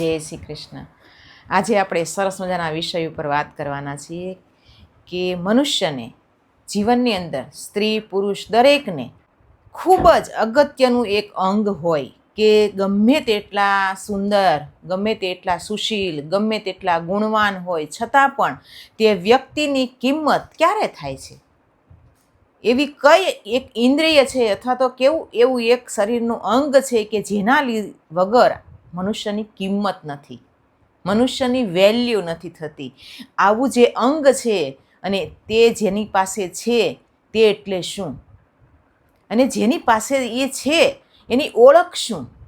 જય શ્રી કૃષ્ણ. આજે આપણે સરસ મજાના વિષય ઉપર વાત કરવાના છીએ કે મનુષ્યને જીવનની અંદર સ્ત્રી, પુરુષ દરેકને ખૂબ જ અગત્યનું એક અંગ હોય કે ગમે તેટલા સુંદર, ગમે તેટલા સુશીલ, ગમે તેટલા ગુણવાન હોય, છતાં પણ તે વ્યક્તિની કિંમત ક્યારે થાય છે? એવી કઈ એક ઇન્દ્રિય છે અથવા તો કેવું, એવું એક શરીરનું અંગ છે કે જેના લી, વગર મનુષ્યની કિંમત નથી. મનુષ્યની વેલ્યુ નથી થતી. આવું જે અંગ છે અને તે જેની પાસે છે, તે એટલે શું? અને જેની પાસે એ છે, એની ઓળખ શું?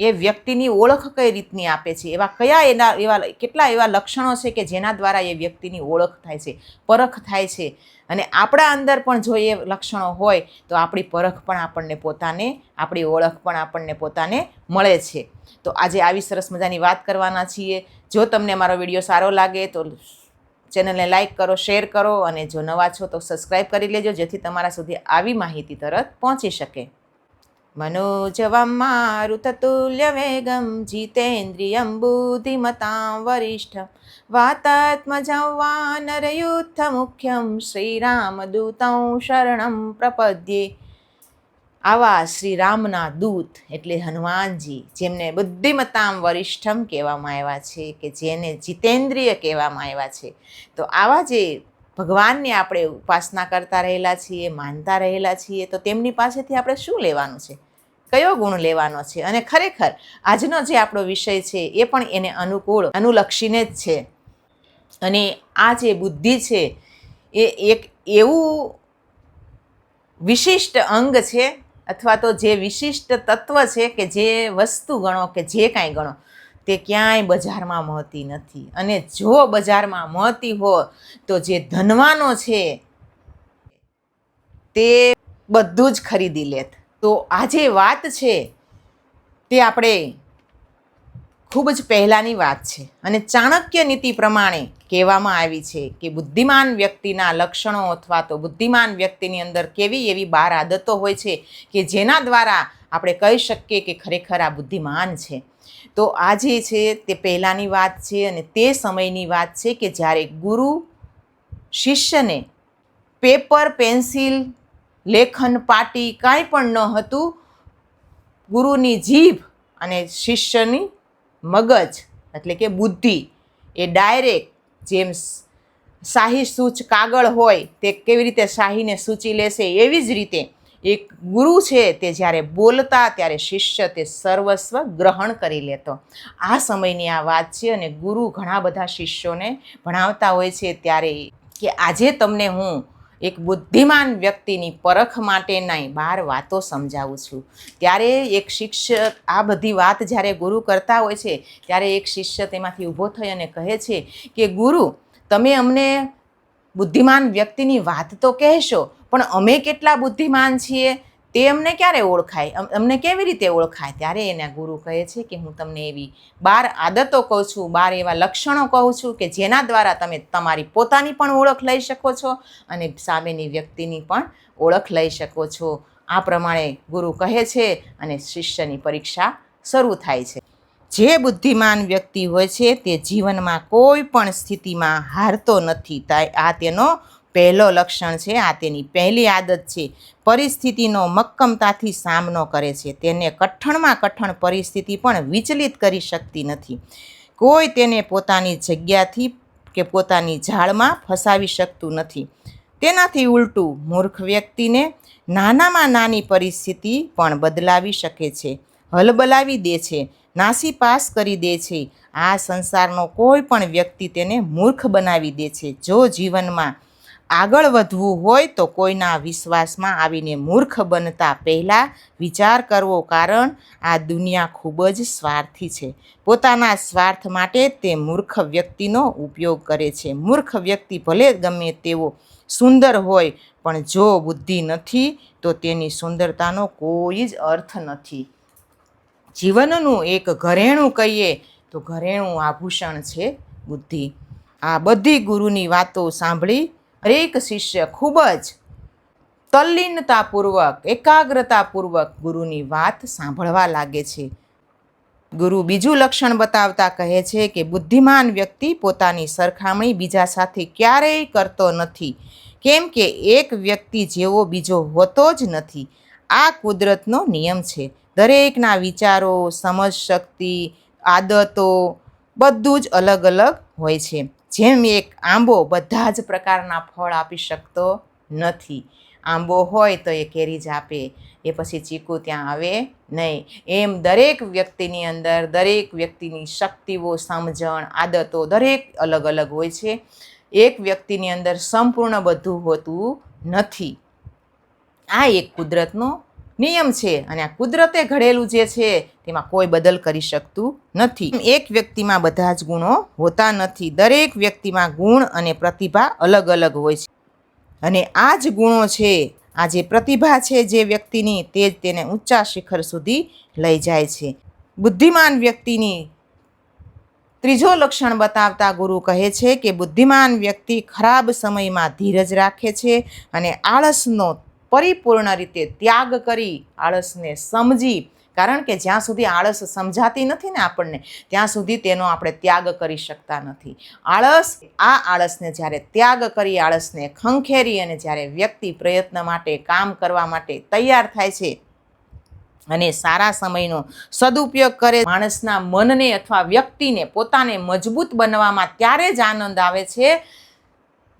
એ વ્યક્તિની ઓળખ કઈ રીતની આપે છે? એવા કયા એના, એવા કેટલા એવા લક્ષણો છે કે જેના દ્વારા એ વ્યક્તિની ઓળખ થાય છે, પરખ થાય છે? અને આપણા અંદર પણ જો એ લક્ષણો હોય, તો આપણી પરખ પણ આપણને પોતાને, આપણી ઓળખ પણ આપણને પોતાને મળે છે. તો આજે આવી સરસ મજાની વાત કરવાના છીએ. જો તમને મારો વીડિયો સારો લાગે, તો ચેનલને લાઇક કરો, શેર કરો, અને જો નવા છો તો સબસ્ક્રાઈબ કરી લેજો, જેથી તમારા સુધી આવી માહિતી તરત પહોંચી શકે. मनोजवं मारुततुल्यवेगं जितेन्द्रियं बुद्धिमतां वरिष्ठं। वातात्मजवानरयुद्धमुख्यं શ્રીરામદૂતં શરણમ પ્રપદ્યે આવા શ્રીરામના દૂત એટલે હનુમાનજી, જેમને બુદ્ધિમતામ વરિષ્ઠમ કહેવામાં આવ્યા છે, કે જેને જીતેન્દ્રિય કહેવામાં આવ્યા છે. તો આવા જે ભગવાનની આપણે ઉપાસના કરતા રહેલા છીએ, માનતા રહેલા છીએ, તો તેમની પાસેથી આપણે શું લેવાનું છે? કયો ગુણ લેવાનો છે? અને ખરેખર આજનો જે આપણો વિષય છે, એ પણ એને અનુકૂળ, અનુલક્ષીને જ છે. અને આ જે બુદ્ધિ છે, એ એક એવું વિશિષ્ટ અંગ છે, અથવા તો જે વિશિષ્ટ તત્વ છે કે જે વસ્તુ ગણો કે જે કાંઈ ગણો તે ક્યાંય બજારમાં મળતી નથી. અને જો બજારમાં મળતી હો તો જે ધનવાનો છે, તે બધું જ ખરીદી લેત. તો આ જે વાત છે, તે આપણે ખૂબ જ પહેલાંની વાત છે. અને ચાણક્ય નીતિ પ્રમાણે કહેવામાં આવી છે કે બુદ્ધિમાન વ્યક્તિના લક્ષણો અથવા તો બુદ્ધિમાન વ્યક્તિની અંદર કેવી એવી બાર આદતો હોય છે કે જેના દ્વારા આપણે કહી શકીએ કે ખરેખર આ બુદ્ધિમાન છે. તો આ જે છે તે પહેલાંની વાત છે અને તે સમયની વાત છે કે જ્યારે ગુરુ શિષ્યને પેપર, પેન્સિલ, લેખન, પાટી કાંઈ પણ ન હતું, ગુરુની જીભ અને શિષ્યની મગજ એટલે કે બુદ્ધિ એ ડાયરેક્ટ જેમ શાહી સૂચ કાગળ હોય તે કેવી રીતે શાહીને સૂચી લેશે એવી જ રીતે એક ગુરુ છે તે જ્યારે બોલતા ત્યારે શિષ્ય તે સર્વસ્વ ગ્રહણ કરી લેતો. આ સમયની આ વાત છે અને ગુરુ ઘણા બધા શિષ્યોને ભણાવતા હોય છે ત્યારે કે આજે તમને હું એક બુદ્ધિમાન વ્યક્તિની પરખ માટેના બાર વાતો સમજાવું છું. ત્યારે એક શિક્ષક આ બધી વાત જ્યારે ગુરુ કરતા હોય છે, ત્યારે એક શિષ્ય તેમાંથી ઊભો થઈ અને કહે છે કે, ગુરુ, તમે અમને બુદ્ધિમાન વ્યક્તિની વાત તો કહેશો પણ અમે કેટલા બુદ્ધિમાન છીએ તે અમને ક્યારે ઓળખાય? અમને કેવી રીતે ઓળખાય? ત્યારે એના ગુરુ કહે છે કે હું તમને એવી બાર આદતો કહું છું, બાર એવા લક્ષણો કહું છું કે જેના દ્વારા તમે તમારી પોતાની પણ ઓળખ લઈ શકો છો અને સામેની વ્યક્તિની પણ ઓળખ લઈ શકો છો. આ પ્રમાણે ગુરુ કહે છે અને શિષ્યની પરીક્ષા શરૂ થાય છે. જે બુદ્ધિમાન વ્યક્તિ હોય છે તે જીવનમાં કોઈ પણ સ્થિતિમાં હારતો નથી. આ તેનો પહેલો લક્ષણ છે આ તેની પહેલી આદત છે. પરિસ્થિતિનો મક્કમતાથી સામનો કરે છે. તેને કઠણમાં કઠણ પરિસ્થિતિ પણ વિચલિત કરી શકતી નથી. કોઈ તેને પોતાની જગ્યાથી કે પોતાની ઝાડમાં ફસાવી શકતું નથી. તેનાથી ઉલટું મૂર્ખ વ્યક્તિને નાનામાં નાની પરિસ્થિતિ પણ બદલાવી શકે છે. હલબલાવી દે છે નાસી પાસ કરી દે છે. આ સંસારનો કોઈ પણ વ્યક્તિ તેને મૂર્ખ બનાવી દે છે. જો જીવનમાં આગળ વધવું હોય તો કોઈના વિશ્વાસમાં આવીને મૂર્ખ બનતા પહેલાં વિચાર કરવો કારણ આ દુનિયા ખૂબ જ સ્વાર્થી છે. પોતાના સ્વાર્થ માટે તે મૂર્ખ વ્યક્તિનો ઉપયોગ કરે છે. મૂર્ખ વ્યક્તિ ભલે ગમે તેવો સુંદર હોય, પણ જો બુદ્ધિ નથી, તો તેની સુંદરતાનો કોઈ જ અર્થ નથી. જીવનનું એક ઘરેણું કહીએ તો ઘરેણું આભૂષણ છે બુદ્ધિ. આ બધી ગુરુની વાતો સાંભળી હરેક શિષ્ય ખૂબ જ તલ્લીનતાપૂર્વક, એકાગ્રતાપૂર્વક ગુરુની વાત સાંભળવા લાગે છે. ગુરુ બીજું લક્ષણ બતાવતા કહે છે કે બુદ્ધિમાન વ્યક્તિ પોતાની સરખામણી બીજા સાથે ક્યારેય કરતો નથી. કેમ કે એક વ્યક્તિ જેવો બીજો હોતો જ નથી. આ કુદરતનો નિયમ છે. દરેકના વિચારો સમજ શક્તિ આદતો બધું જ અલગ અલગ હોય છે. જેમ એક આંબો બધા જ પ્રકારના ફળ આપી શકતો નથી. આંબો હોય તો એ કેરી જ આપે, એ પછી ચીકુ ત્યાં આવે નહીં. એમ દરેક વ્યક્તિની અંદર દરેક વ્યક્તિની શક્તિઓ, સમજણ, આદતો દરેક અલગ અલગ હોય છે. એક વ્યક્તિની અંદર સંપૂર્ણ બધું હોતું નથી. આ એક કુદરતનો નિયમ છે અને આ કુદરતે ઘડેલું જે છે, તેમાં કોઈ બદલ કરી શકતું નથી. એક વ્યક્તિમાં બધા જ ગુણો હોતા નથી. દરેક વ્યક્તિમાં ગુણ અને પ્રતિભા અલગ અલગ હોય છે. અને આ જ ગુણો છે, આ જે પ્રતિભા છે જે વ્યક્તિની, તે જ તેને ઊંચા શિખર સુધી લઈ જાય છે. બુદ્ધિમાન વ્યક્તિની ત્રીજો લક્ષણ બતાવતા ગુરુ કહે છે કે બુદ્ધિમાન વ્યક્તિ ખરાબ સમયમાં ધીરજ રાખે છે અને આળસનો પરિપૂર્ણ રીતે ત્યાગ કરી આળસને સમજી. કારણ કે જ્યાં સુધી આળસ સમજાતી નથી ને આપણને, ત્યાં સુધી તેનો આપણે ત્યાગ કરી શકતા નથી. આળસ, આ આળસને જ્યારે ત્યાગ કરી, આળસને ખંખેરી અને જ્યારે વ્યક્તિ પ્રયત્ન માટે, કામ કરવા માટે તૈયાર થાય છે અને સારા સમયનો સદુપયોગ કરે, માણસના મનને અથવા વ્યક્તિને પોતાને મજબૂત બનવામાં ત્યારે જ આનંદ આવે છે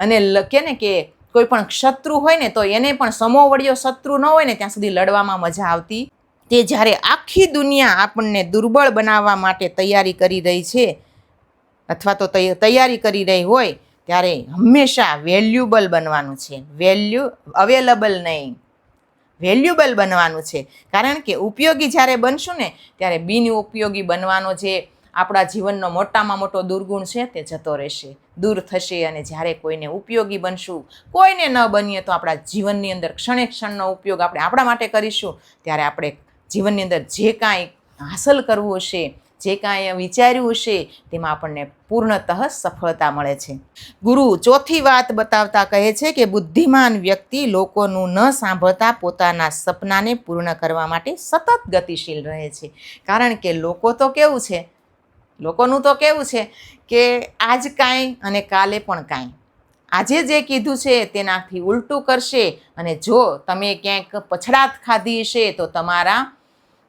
અને કે ને કે કોઈ પણ શત્રુ હોય ને તો એને પણ સમોવડિયો શત્રુ ન હોય ને ત્યાં સુધી લડવામાં મજા આવતી. તે જ્યારે આખી દુનિયા આપણને દુર્બળ બનાવવા માટે તૈયારી કરી રહી છે, અથવા તો તૈયારી કરી રહી હોય, ત્યારે હંમેશા વેલ્યુબલ બનવાનું છે. વેલ્યુ, અવેલેબલ નહીં. વેલ્યુબલ બનવાનું છે. કારણ કે ઉપયોગી જ્યારે બનશું ને, ત્યારે બિન ઉપયોગી બનવાનો જે આપણા જીવનનો મોટામાં મોટો દુર્ગુણ છે તે જતો રહેશે. દૂર થશે અને જ્યારે કોઈને ઉપયોગી બનશું, કોઈને ન બનીએ તો આપણા જીવનની અંદર ક્ષણે ક્ષણનો ઉપયોગ આપણે આપણા માટે કરીશું. ત્યારે આપણે જીવનની અંદર જે કાંઈ હાંસલ કરવું હશે, જે કાંઈ વિચાર્યું હશે, તેમાં આપણને પૂર્ણતઃ સફળતા મળે છે. ગુરુ ચોથી વાત બતાવતા કહે છે કે બુદ્ધિમાન વ્યક્તિ લોકોનું ન સાંભળતા પોતાના સપનાને પૂર્ણ કરવા માટે સતત ગતિશીલ રહે છે. કારણ કે લોકો તો કેવું છે લોકોનું તો કેવું છે કે આજ કાંઈ અને કાલે પણ કાંઈ. આજે જે કીધું છે તેનાથી ઉલટું કરશે અને જો તમે ક્યાંક પછડાત ખાધી હશે તો તમારા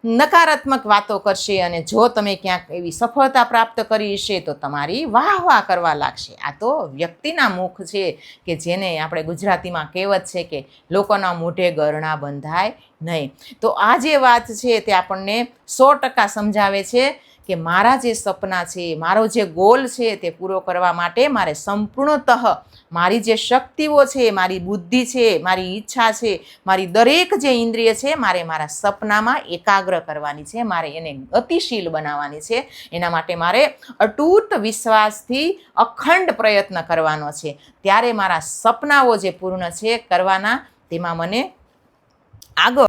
નકારાત્મક વાતો કરશે અને જો તમે ક્યાંક એવી સફળતા પ્રાપ્ત કરી હશે તો તમારી વાહ વાહ કરવા લાગશે. આ તો વ્યક્તિના મુખ છે કે જેને આપણે ગુજરાતીમાં કહેવત છે કે લોકોના મોઢે ગરણા બંધાય નહીં. તો આ જે વાત છે તે આપણને સો ટકા સમજાવે છે કે મારા જે સપના છે, મારો જે ગોલ છે તે પૂરો કરવા માટે મારે સંપૂર્ણતઃ મારી જે શક્તિઓ છે, મારી બુદ્ધિ છે, મારી ઈચ્છા છે, મારી દરેક જે ઇન્દ્રિય છે મારે મારા સપનામાં એકાગ્ર કરવાની છે, મારે એને ગતિશીલ બનાવવાની છે. એના માટે મારે અટૂટ વિશ્વાસથી અખંડ પ્રયત્ન કરવાનો છે. ત્યારે મારા સપનાઓ જે પૂર્ણ છે કરવાના તેમાં મને આગળ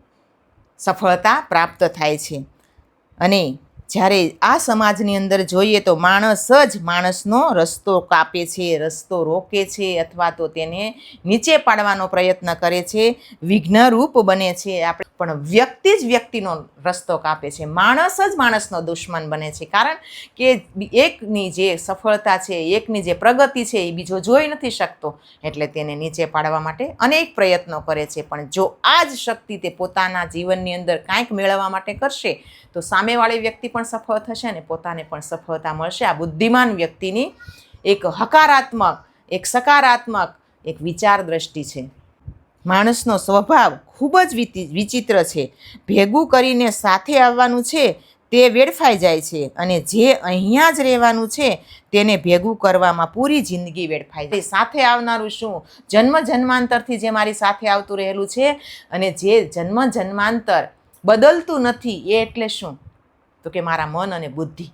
સફળતા પ્રાપ્ત થાય છે. અને જ્યારે આ સમાજની અંદર જોઈએ તો માણસ જ માણસનો રસ્તો કાપે છે, રસ્તો રોકે છે અથવા તો તેને નીચે પાડવાનો પ્રયત્ન કરે છે, વિઘ્નરૂપ બને છે. આપણે પણ વ્યક્તિ જ વ્યક્તિનો રસ્તો કાપે છે. માણસ જ માણસનો દુશ્મન બને છે. કારણ કે એકની જે સફળતા છે, એકની જે પ્રગતિ છે એ બીજો જોઈ નથી શકતો. એટલે તેને નીચે પાડવા માટે અનેક પ્રયત્નો કરે છે. પણ જો આ જ શક્તિ તે પોતાના જીવનની અંદર કાંઈક મેળવવા માટે કરશે, તો સામેવાળી વ્યક્તિ પણ સફળ થશે અને પોતાને પણ સફળતા મળશે. આ બુદ્ધિમાન વ્યક્તિની એક હકારાત્મક, એક સકારાત્મક, એક વિચાર દ્રષ્ટિ છે. માણસનો સ્વભાવ ખૂબ જ વિચિ- વિચિત્ર છે. ભેગું કરીને સાથે આવવાનું છે તે વેડફાઈ જાય છે અને જે અહીંયા જ રહેવાનું છે તેને ભેગું કરવામાં પૂરી જિંદગી વેડફાઈ જાય. સાથે આવનારું શું? જન્મ જન્માંતરથી જે મારી સાથે આવતું રહેલું છે અને જે જન્મ જન્માંતર બદલતું નથી એ એટલે શું? તો કે મારા મન અને બુદ્ધિ.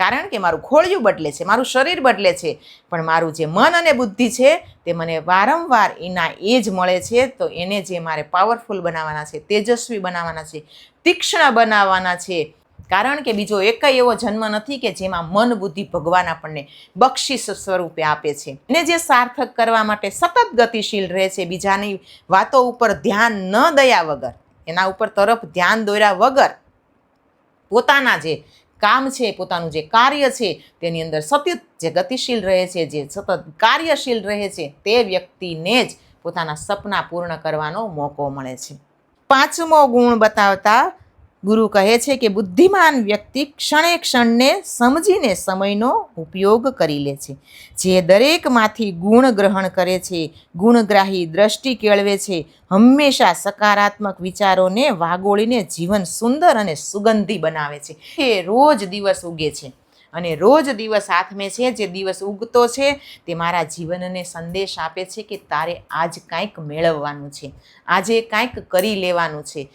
કારણ કે મારું ખોળિયું બદલે છે, મારું શરીર બદલે છે, પણ મારું જે મન અને બુદ્ધિ છે, તે મને વારંવાર એના એ જ મળે છે, તો એને જે મારે પાવરફુલ બનાવવાના છે, તેજસ્વી બનાવવાના છે, તીક્ષ્ણ બનાવવાના છે. કારણ કે બીજો એકય એવો જન્મ નથી કે જેમાં મન બુદ્ધિ ભગવાન આપણને બક્ષિસ સ્વરૂપે આપે છે. એને જે સાર્થક કરવા માટે સતત ગતિશીલ રહે છે, બીજાની વાતો ઉપર ધ્યાન ન દયા વગર, એના ઉપર તરફ ધ્યાન દોર્યા વગર પોતાના જે કામ છે, પોતાનું જે કાર્ય છે, તેની અંદર સતત જે ગતિશીલ રહે છે, જે સતત કાર્યશીલ રહે છે, તે વ્યક્તિને જ પોતાના સપના પૂર્ણ કરવાનો મોકો મળે છે. પાંચમો ગુણ બતાવતા ગુરુ કહે છે કે બુદ્ધિમાન વ્યક્તિ ક્ષણે ક્ષણને સમજીને સમયનો ઉપયોગ કરી લે છે. જે દરેકમાંથી ગુણ ગ્રહણ કરે છે, ગુણગ્રાહી દ્રષ્ટિ કેળવે છે, હંમેશા સકારાત્મક વિચારોને વાગોળીને જીવન સુંદર અને સુગંધી બનાવે છે. એ રોજ દિવસ ઉગે છે અને રોજ દિવસ હાથમે છે, જે દિવસ ઉગતો છે, તે મારા જીવનને સંદેશ આપે છે કે તારે આજ કાંઈક મેળવવાનું છે, આજે કાંઈક કરી લેવાનું છે.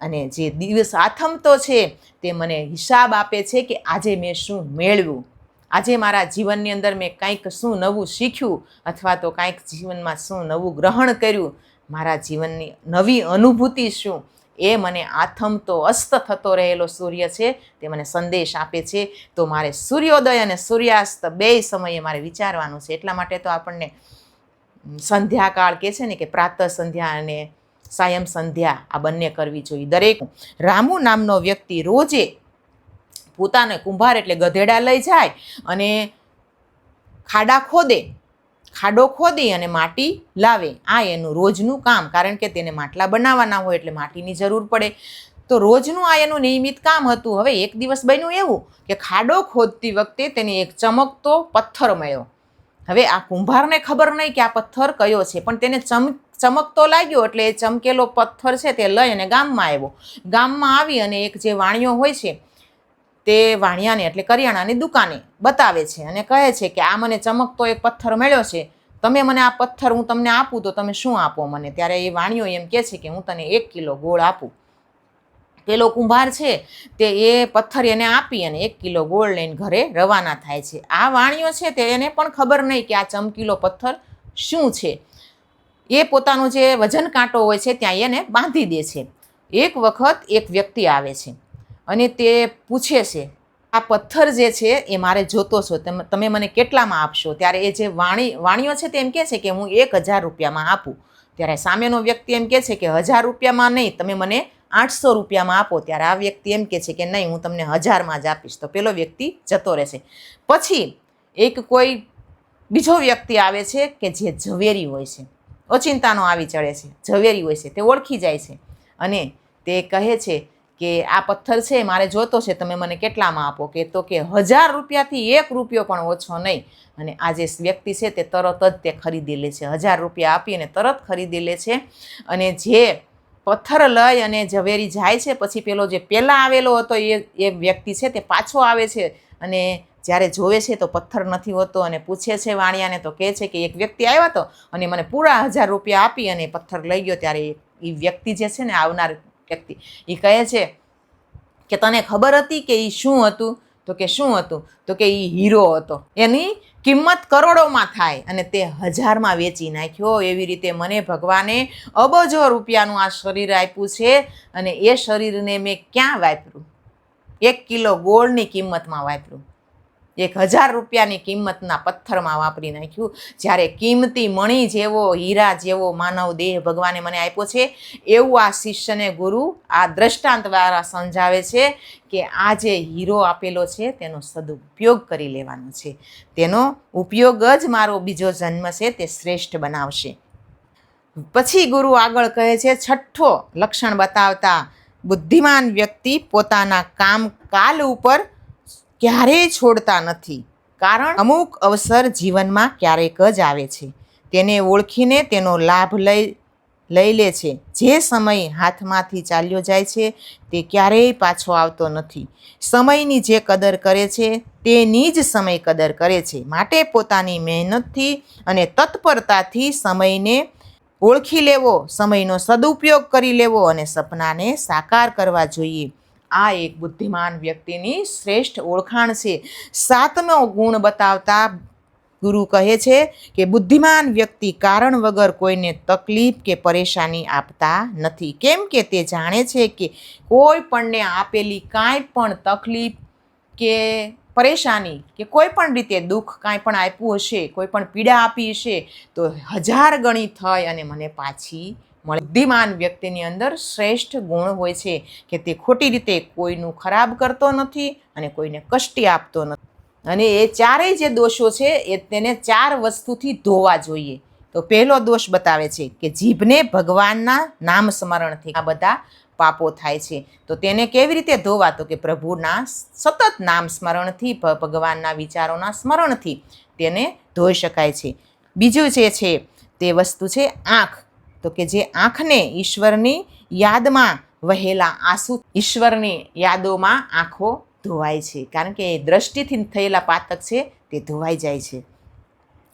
અને જે દિવસ આથમતો છે તે મને હિસાબ આપે છે કે આજે મેં શું મેળવ્યું? આજે મારા જીવનની અંદર મેં કંઈક શું નવું શીખ્યું અથવા તો કંઈક જીવનમાં શું નવું ગ્રહણ કર્યું? મારા જીવનની નવી અનુભૂતિ શું? એ મને આથમતો, અસ્ત થતો રહેલો સૂર્ય છે તે મને સંદેશ આપે છે. તો મારે સૂર્યોદય અને સૂર્યાસ્ત બે સમયે મારે વિચારવાનું છે. એટલા માટે તો આપણને સંધ્યાકાળ કહે છે ને કે પ્રાતઃ સંધ્યા અને સાયમ સંધ્યા આ બંને કરવી જોઈએ. દરેક રામુ નામનો વ્યક્તિ રોજે પોતાને કુંભાર એટલે ગધેડા લઈ જાય અને ખાડા ખોદે, ખાડો ખોદી અને માટી લાવે. આ એનું રોજનું કામ, કારણ કે તેને માટલા બનાવવાના હોય એટલે માટીની જરૂર પડે. તો રોજનું આ એનું નિયમિત કામ હતું. હવે એક દિવસ બન્યું એવું કે ખાડો ખોદતી વખતે તેને એક ચમકતો પથ્થર મળ્યો. હવે આ કુંભારને ખબર નહીં કે આ પથ્થર કયો છે, પણ તેને ચમ ચમકતો લાગ્યો એટલે એ ચમકેલો પથ્થર છે તે લઈ અને ગામમાં આવ્યો. ગામમાં આવી અને એક જે વાણિયો હોય છે, તે વાણિયાને એટલે કરિયાણાની દુકાને બતાવે છે અને કહે છે કે આ મને ચમકતો એક પથ્થર મળ્યો છે, તમે મને આ પથ્થર હું તમને આપું તો તમે શું આપો મને? ત્યારે એ વાણિયો એમ કહે છે કે હું તને એક કિલો ગોળ આપું. પેલો કુંભાર છે, તે એ પથ્થર એને આપી અને એક કિલો ગોળ લઈને ઘરે રવાના થાય છે. આ વાણિયો છે તે એને પણ ખબર નહીં કે આ ચમકીલો પથ્થર શું છે. એ પોતાનું જે વજન કાંટો હોય છે ત્યાં એને બાંધી દે છે. એક વખત એક વ્યક્તિ આવે છે અને તે પૂછે છે, આ પથ્થર જે છે એ મારે જોતો છો, તમે મને કેટલામાં આપશો? ત્યારે એ જે વાણી, વાણીઓ છે તે એમ કહે છે કે, હું એક હજાર રૂપિયામાં આપું. ત્યારે સામેનો વ્યક્તિ એમ કહે છે કે, હજાર રૂપિયામાં નહીં, તમે મને આઠસો રૂપિયામાં આપો. ત્યારે આ વ્યક્તિ એમ કહે છે કે, નહીં, હું તમને હજારમાં જ આપીશ. તો પેલો વ્યક્તિ જતો રહેશે. પછી એક કોઈ બીજો વ્યક્તિ આવે છે કે જે ઝવેરી હોય છે. ઓચિંતાનો આવી ચડે છે, ઝવેરી હોય છે, તે ઓળખી જાય છે. અને તે કહે છે કે આ પથ્થર છે, મારે જોતો છે, તમે મને કેટલામાં આપો? કે તો કે હજાર રૂપિયાથી એક રૂપિયો પણ ઓછો નહીં. અને આ જે વ્યક્તિ છે તે તરત જ તે ખરીદી લે છે. હજાર રૂપિયા આપી અને તરત ખરીદી લે છે. અને જે પથ્થર લઈ અને ઝવેરી જાય છે, પછી પેલો જે પહેલાં આવેલો હતો એ એ વ્યક્તિ છે તે પાછો આવે છે. અને જ્યારે જોવે છે તો પથ્થર નથી હોતો અને પૂછે છે વાણિયાને તો કહે છે કે એક વ્યક્તિ આવ્યો હતો અને મને પૂરા હજાર રૂપિયા આપી અને પથ્થર લઈ ગયો ત્યારે એ વ્યક્તિ જે છે ને આવનાર વ્યક્તિ એ કહે છે કે તને ખબર હતી કે એ શું હતું? તો કે શું હતું? તો કે એ હીરો હતો. એની કિંમત કરોડોમાં થાય અને તે હજારમાં વેચી નાખ્યો. એવી રીતે મને ભગવાને અબજો રૂપિયાનું આ શરીર આપ્યું છે અને એ શરીરને મેં ક્યાં વાપર્યું? એક કિલો ગોળની કિંમતમાં વાપર્યું. એક હજાર રૂપિયાની કિંમતના પથ્થરમાં વાપરી નાખ્યું. જ્યારે કિંમતી મણી જેવો, હીરા જેવો માનવ દેહ ભગવાને મને આપ્યો છે, એવું આ શિષ્યને ગુરુ આ દ્રષ્ટાંત દ્વારા સમજાવે છે કે આ જે હીરો આપેલો છે, તેનો સદુપયોગ કરી લેવાનો છે. તેનો ઉપયોગ જ મારો બીજો જન્મ છે, તે શ્રેષ્ઠ બનાવશે. પછી ગુરુ આગળ કહે છે, છઠ્ઠો લક્ષણ બતાવતા બુદ્ધિમાન વ્યક્તિ પોતાના કામ કાલ ઉપર ક્યારેય છોડતા નથી. કારણ? અમુક અવસર જીવનમાં ક્યારેક જ આવે છે. તેને ઓળખીને તેનો લાભ લઈ લઈ લે છે. જે સમય હાથમાંથી ચાલ્યો જાય છે તે ક્યારેય પાછો આવતો નથી. સમયની જે કદર કરે છે તેની જ સમય કદર કરે છે. માટે પોતાની મહેનતથી અને તત્પરતાથી સમયને ઓળખી લેવો સમયનો સદુપયોગ કરી લેવો અને સપનાને સાકાર કરવા જોઈએ. આ એક બુદ્ધિમાન વ્યક્તિની શ્રેષ્ઠ ઓળખાણ છે. સાતમો ગુણ બતાવતા ગુરુ કહે છે કે બુદ્ધિમાન વ્યક્તિ કારણ વગર કોઈને તકલીફ કે પરેશાની આપતા નથી. કેમ કે તે જાણે છે કે કોઈ પણને આપેલી કાંઈ પણ તકલીફ કે પરેશાની કે કોઈ પણ રીતે દુઃખ કાંઈ પણ આપ્યું હશે, કોઈ પણ પીડા આપી હશે, તો હજાર ગણી થઈ અને મને પાછી મળે. બુદ્ધિમાન વ્યક્તિની અંદર શ્રેષ્ઠ ગુણ હોય છે કે તે ખોટી રીતે કોઈનું ખરાબ કરતો નથી અને કોઈને કષ્ટી આપતો નથી. અને એ ચારેય જે દોષો છે એ તેને ચાર વસ્તુથી ધોવા જોઈએ. તો પહેલો દોષ બતાવે છે કે જીભને ભગવાનના નામ સ્મરણથી આ બધા પાપો થાય છે. તો તેને કેવી રીતે ધોવા? તો કે પ્રભુના સતત નામ સ્મરણથી ભગવાનના વિચારોના સ્મરણથી તેને ધોઈ શકાય છે. બીજું જે છે તે વસ્તુ છે આંખ. તો કે જે આંખને ઈશ્વરની યાદમાં વહેલા આંસુ ઈશ્વરની યાદોમાં આંખો ધોવાય છે. કારણ કે એ દ્રષ્ટિથી થયેલા પાતક છે તે ધોવાઈ જાય છે.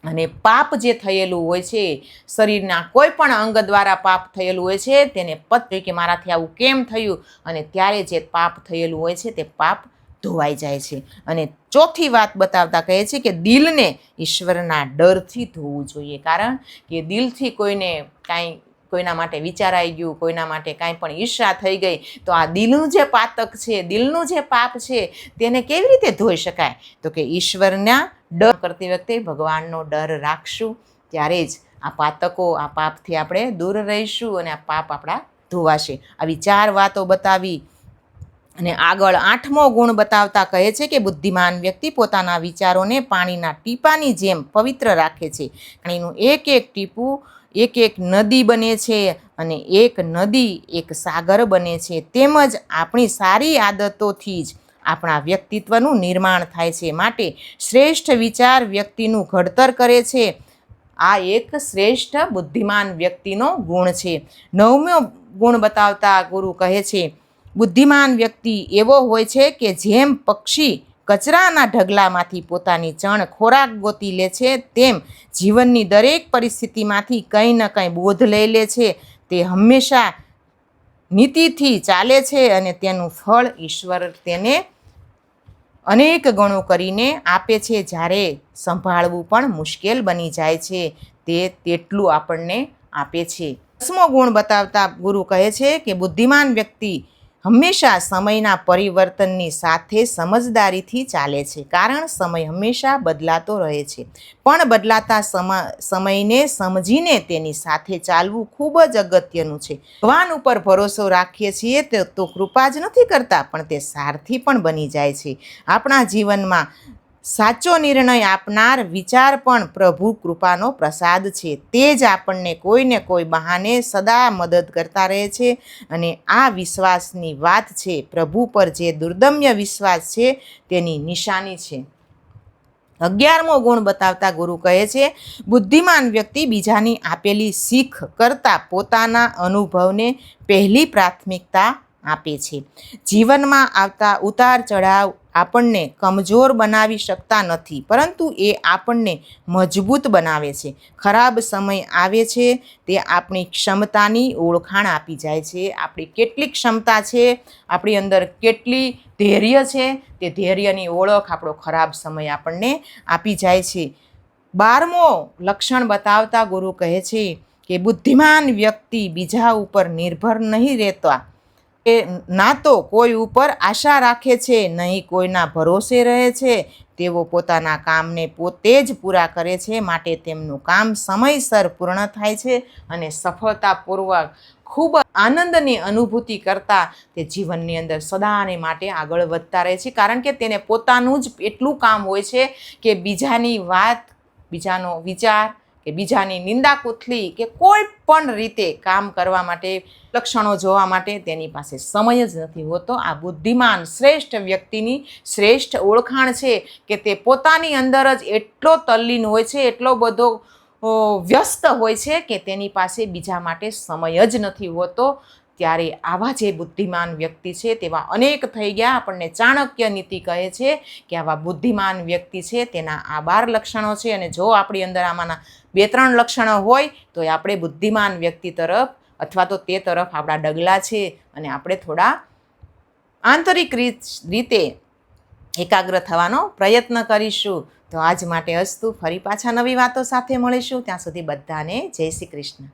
અને પાપ જે થયેલું હોય છે, શરીરના કોઈ પણ અંગ દ્વારા પાપ થયેલું હોય છે, તેને પત્ર કે મારાથી આવું કેમ થયું? અને ત્યારે જે પાપ થયેલું હોય છે તે પાપ ધોવાઈ જાય છે. અને ચોથી વાત બતાવતા કહે છે કે દિલને ઈશ્વરના ડરથી ધોવું જોઈએ. કારણ કે દિલથી કોઈને કાંઈ, કોઈના માટે વિચાર આવી ગયું, કોઈના માટે કાંઈ પણ ઈર્ષા થઈ ગઈ, તો આ દિલનું જે પાતક છે, દિલનું જે પાપ છે, તેને કેવી રીતે ધોઈ શકાય? તો કે ઈશ્વરના ડર કરતી વખતે ભગવાનનો ડર રાખશું, ત્યારે જ આ પાતકો, આ પાપથી આપણે દૂર રહીશું અને આ પાપ આપણા ધોવાશે. આવી ચાર વાતો બતાવી અને આગળ આઠમો ગુણ બતાવતા કહે છે કે બુદ્ધિમાન વ્યક્તિ પોતાના વિચારોને પાણીના ટીપાની જેમ પવિત્ર રાખે છે. પાણીનું એક એક ટીપું, એક એક નદી બને છે અને એક નદી એક સાગર બને છે. તેમજ આપણી સારી આદતોથી જ આપણા વ્યક્તિત્વનું નિર્માણ થાય છે. માટે શ્રેષ્ઠ વિચાર વ્યક્તિનું ઘડતર કરે છે. આ એક શ્રેષ્ઠ બુદ્ધિમાન વ્યક્તિનો ગુણ છે. નવમો ગુણ બતાવતા ગુરુ કહે છે બુદ્ધિમાન વ્યક્તિ એવો હોય છે કે જેમ પક્ષી કચરાના ઢગલામાંથી પોતાની ચણ ખોરાક ગોતી લે છે, તેમ જીવનની દરેક પરિસ્થિતિમાંથી કંઈ ન કંઈ બોધ લઈ લે છે. તે હંમેશા નીતિથી ચાલે છે અને તેનું ફળ ઈશ્વર તેને અનેક ગણો કરીને આપે છે. જ્યારે સંભાળવું પણ મુશ્કેલ બની જાય છે, તે તેટલું આપણને આપે છે. દસમો ગુણ બતાવતા ગુરુ કહે છે કે બુદ્ધિમાન વ્યક્તિ હંમેશા સમયના પરિવર્તનની સાથે સમજદારીથી ચાલે છે, કારણ સમય હંમેશા બદલાતો રહે છે. પણ બદલાતા સમય સમયને સમજીને તેની સાથે ચાલવું ખૂબ જ અગત્યનું છે. ભગવાન ઉપર ભરોસો રાખીએ છીએ તો કૃપા જ નથી કરતા, પણ તે સારથી પણ બની જાય છે. આપણા જીવનમાં સાચો નિર્ણય આપનાર વિચાર પણ પ્રભુ કૃપાનો પ્રસાદ છે. તે જ આપણને કોઈને કોઈ બહાને સદા મદદ કરતા રહે છે અને આ વિશ્વાસની વાત છે. પ્રભુ પર જે દુર્દમ્ય વિશ્વાસ છે તેની નિશાની છે. અગિયારમો ગુણ બતાવતા ગુરુ કહે છે, બુદ્ધિમાન વ્યક્તિ બીજાની આપેલી શીખ કરતાં પોતાના અનુભવને પહેલી પ્રાથમિકતા આપે છે. જીવનમાં આવતા ઉતાર ચઢાવ આપણને કમજોર બનાવી શકતા નથી, પરંતુ એ આપણને મજબૂત બનાવે છે. ખરાબ સમય આવે છે, તે આપણી ક્ષમતાની ઓળખાણ આપી જાય છે. આપણી કેટલી ક્ષમતા છે, આપણી અંદર કેટલી ધૈર્ય છે, તે ધૈર્યની ઓળખ આપણો ખરાબ સમય આપણને આપી જાય છે. બારમો લક્ષણ બતાવતા ગુરુ કહે છે કે બુદ્ધિમાન વ્યક્તિ બીજા ઉપર નિર્ભર નહીં રહેતા. એ ના તો કોઈ ઉપર આશા રાખે છે, નહીં કોઈના ભરોસે રહે છે. તેઓ પોતાના કામને પોતે જ પૂરા કરે છે, માટે તેમનું કામ સમયસર પૂર્ણ થાય છે અને સફળતાપૂર્વક ખૂબ આનંદની અનુભૂતિ કરતાં તે જીવનની અંદર સદાને માટે આગળ વધતા રહે છે. કારણ કે તેને પોતાનું જ એટલું કામ હોય છે કે બીજાની વાત, બીજાનો વિચાર કે બીજાની નિંદા કુથલી કે કોઈ પણ રીતે કામ કરવા માટે, લક્ષણો જોવા માટે તેની પાસે સમય જ નથી હોતો. આ બુદ્ધિમાન શ્રેષ્ઠ વ્યક્તિની શ્રેષ્ઠ ઓળખાણ છે કે તે પોતાની અંદર જ એટલો તલ્લીન હોય છે, એટલો બધો વ્યસ્ત હોય છે કે તેની પાસે બીજા માટે સમય જ નથી હોતો. ત્યારે આવા જે બુદ્ધિમાન વ્યક્તિ છે તેવા અનેક થઈ ગયા. આપણને ચાણક્ય નીતિ કહે છે કે આવા બુદ્ધિમાન વ્યક્તિ છે તેના આ બાર લક્ષણો છે અને જો આપણી અંદર આમાંના બે ત્રણ લક્ષણો હોય તો એ આપણે બુદ્ધિમાન વ્યક્તિ તરફ અથવા તો તે તરફ આપણા ડગલા છે અને આપણે થોડા આંતરિક રીત, રીતે એકાગ્ર થવાનો પ્રયત્ન કરીશું. તો આજ માટે અસ્તુ. ફરી પાછા નવી વાતો સાથે મળીશું. ત્યાં સુધી બધાને જય શ્રી કૃષ્ણ.